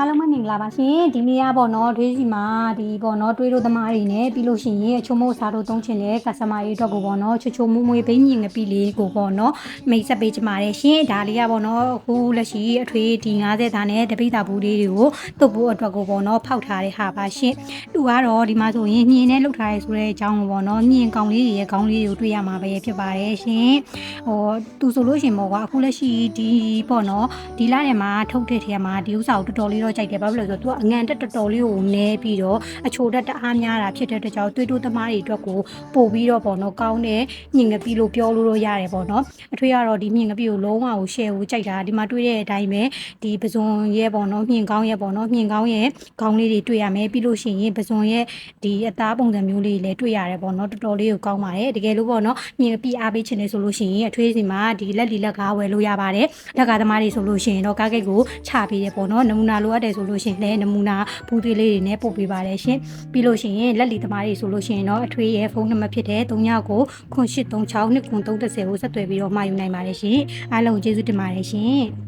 အားလုံးပဲမင်္ဂလာပါရှင်ဒီနေ့ကပေါ့နော်တွေးစီမှာဒီပေါ့နော်တွေးတို့သမားတွေနဲ့ပြီးလို့ရှိရင်အချို့မို့စားတို့သုံးချင်တဲ့ customer တွေအတွက်ကိုပေါ့နော်ချိုချိုမွမွေဘိန်းမြင်ငပီလေးကိုပေါ့နော်မိတ်ဆက်ပေးချင်ပါတယ်ရှင်ဒါလေးကပေါ့နော်အခုလက်ရှိအထွေးဒီ90သားနဲ့တပိတာဘူးလေးတွေကိုတုပ်ဖို့အတွက်ကိုပေါ့နော်ဖောက်ထားတဲ့ဟာပါရှင်သူကတော့ဒီမှာဆိုရင်ညင်နဲ့လှုပ်ထားရဲဆိုတဲ့အကြောင်းကိုပေါ့နော်ညင်ကောင်လေးတွေရဲ့ခေါင်းလေးတွေကိုတွေ့ရမှာပဲဖြစ်ပါတယ်ရှင်ဟိုသူဆိုလို့ရှိရင်ပေါ့ကွာအခုလက်ရှိဒီပေါ့နော်ဒီလထဲမှာထုတ်တဲ့ထဲမှာဒီဥစ္စာကိုတော်တော်လေးတော့ကြိုက်တယ်ဘာဖြစ်လို့လဲဆိုတော့သူကအငံတက်တော်တော်လေးကိုနဲပြီးတော့အချိုတက်တအားများတာဖြစ်တဲ့အတွက်ကြောင့်တွေးတိုးသမားတွေအတွက်ကိုပို့ပြီးတော့ပေါ့နော်ကောင်းတဲ့ညင်ငပီလို့ပြောလို့တော့ရတယ်ပေါ့နော်အထွေးကတော့ဒီညင်ငပီကိုလုံးဝကို share ကိုကြိုက်တာဒီမှာတွေးတဲ့အတိုင်းပဲဒီပဇွန်ရဲ့ပေါ့နော်မြင်ကောင်းရဲ့ပေါ့နော်မြင်ကောင်းရဲ့ခေါင်းလေးတွေတွေ့ရမယ်ပြီးလို့ရှိရင်ပဇွန်ရဲ့ဒီအသားပုံစံမျိုးလေးတွေလည်းတွေ့ရတယ်ပေါ့နော်တော်တော်လေးကိုကောင်းပါတယ်တကယ်လို့ပေါ့နော်မြင်ငပီအားပေးချင်တယ်ဆိုလို့ရှိရင်အထွေးစီမှာဒီလက်လီလက်ကားဝယ်လို့ရပါတယ်လက်ကသမားတွေဆိုလို့ရှိရင်တော့ကားကိတ်ကိုချပေးတယ်ပေါ့နော်နမူနာလိုအပ်တယ်ဆိုလို့ရှိရင်လည်းနမူနာဘူးသေးလေးတွေနဲ့ပို့ပေးပါတယ်ရှင်ပြီးလို့ရှိရင်လက်လီသမားတွေဆိုလို့ရှိရင်တော့အထွေးရဲ့ဖုန်းနံပါတ်ဖြစ်တဲ့39ကို0836 2930ကိုဆက်သွယ်ပြီးတော့မှာယူနိုင်ပါတယ်ရှင်အားလုံးကျေးဇူးတင်ပါတယ်ရှင်